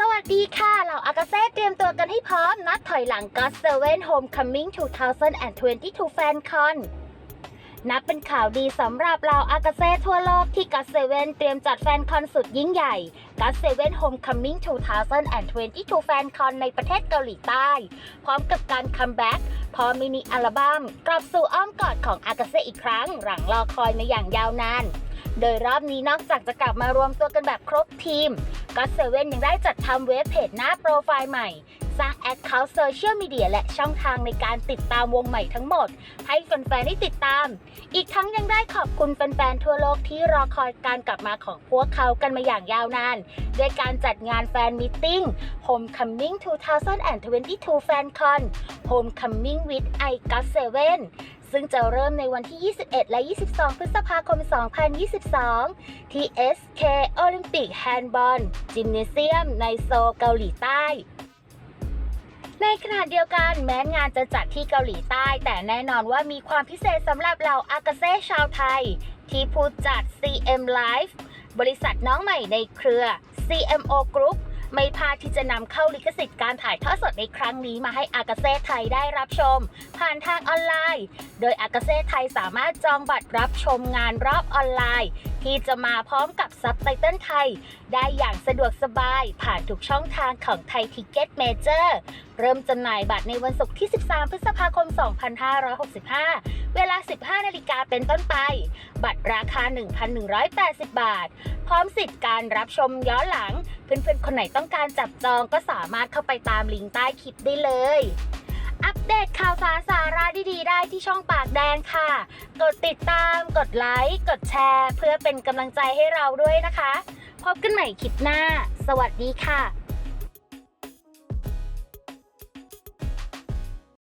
สวัสดีค่ะเราอากาเซ่เตรียมตัวกันให้พร้อม นัดถอยหลัง God Seven Homecoming 2022 Fan Con นับเป็นข่าวดีสำหรับเราอากาเซ่ทั่วโลกที่ God Seven เตรียมจัดแฟนคอนสุดยิ่งใหญ่ God Seven Homecoming 2022 Fan Con ในประเทศเกาหลีใต้ พร้อมกับการคัมแบ็กพร้อมมินิอัลบั้มกลับสู่อ้อมกอดของอากาเซ่อีกครั้ง หลังรอคอยมาอย่างยาวนานโดยรอบนี้นอกจากจะกลับมารวมตัวกันแบบครบทีมก็เซเว่นยังได้จัดทำเว็บเพจหน้าโปรไฟล์ใหม่ สร้างแอคเคาท์โซเชียลมีเดียและช่องทางในการติดตามวงใหม่ทั้งหมด ให้แฟนๆได้ติดตาม อีกทั้งยังได้ขอบคุณแฟนๆทั่วโลกที่รอคอยการกลับมาของพวกเขากันมาอย่างยาวนานด้วยการจัดงานแฟนมิทติ้ง Homecoming 2022 Fan Con Homecoming with I Got 7ซึ่งจะเริ่มในวันที่ 21 และ 22 พฤษภาคม 2022 ที่ SK Olympic Handball Gymnasium ในโซลเกาหลีใต้ ในขณะเดียวกันแม้งานจะจัดที่เกาหลีใต้ แต่แน่นอนว่ามีความพิเศษสำหรับเหล่าอากาเซ่ชาวไทย ที่ผู้จัด CM Live บริษัทน้องใหม่ในเครือ CMO Group ไม่พลาดที่จะนำเข้าลิขสิทธิ์การถ่ายทอดสดในครั้งนี้มาให้อากาเซ่ไทยได้รับชม ผ่านทางออนไลน์ โดยอากาเซ่ไทยสามารถจองบัตรรับชมงานรอบออนไลน์ ที่จะมาพร้อมกับซับไตเติลไทย ได้อย่างสะดวกสบายผ่านทุกช่องทางของไทยทิกเก็ตเมเจอร์เริ่มจำหน่ายบัตรในวันศุกร์ที่ 13 พฤษภาคม 2565 เวลา 15 นาฬิกาเป็นต้นไป บัตรราคา 1,180 บาท พร้อมสิทธิ์การรับชมย้อนหลัง เพื่อนๆ คนไหนต้องการจับจองก็สามารถเข้าไปตามลิงก์ใต้คลิปได้เลย อัปเดตข่าวสารสาระดีๆ ได้ที่ช่องปากแดงค่ะ กดติดตาม กดไลค์ กดแชร์ เพื่อเป็นกำลังใจให้เราด้วยนะคะ พบกันใหม่คลิปหน้า สวัสดีค่ะ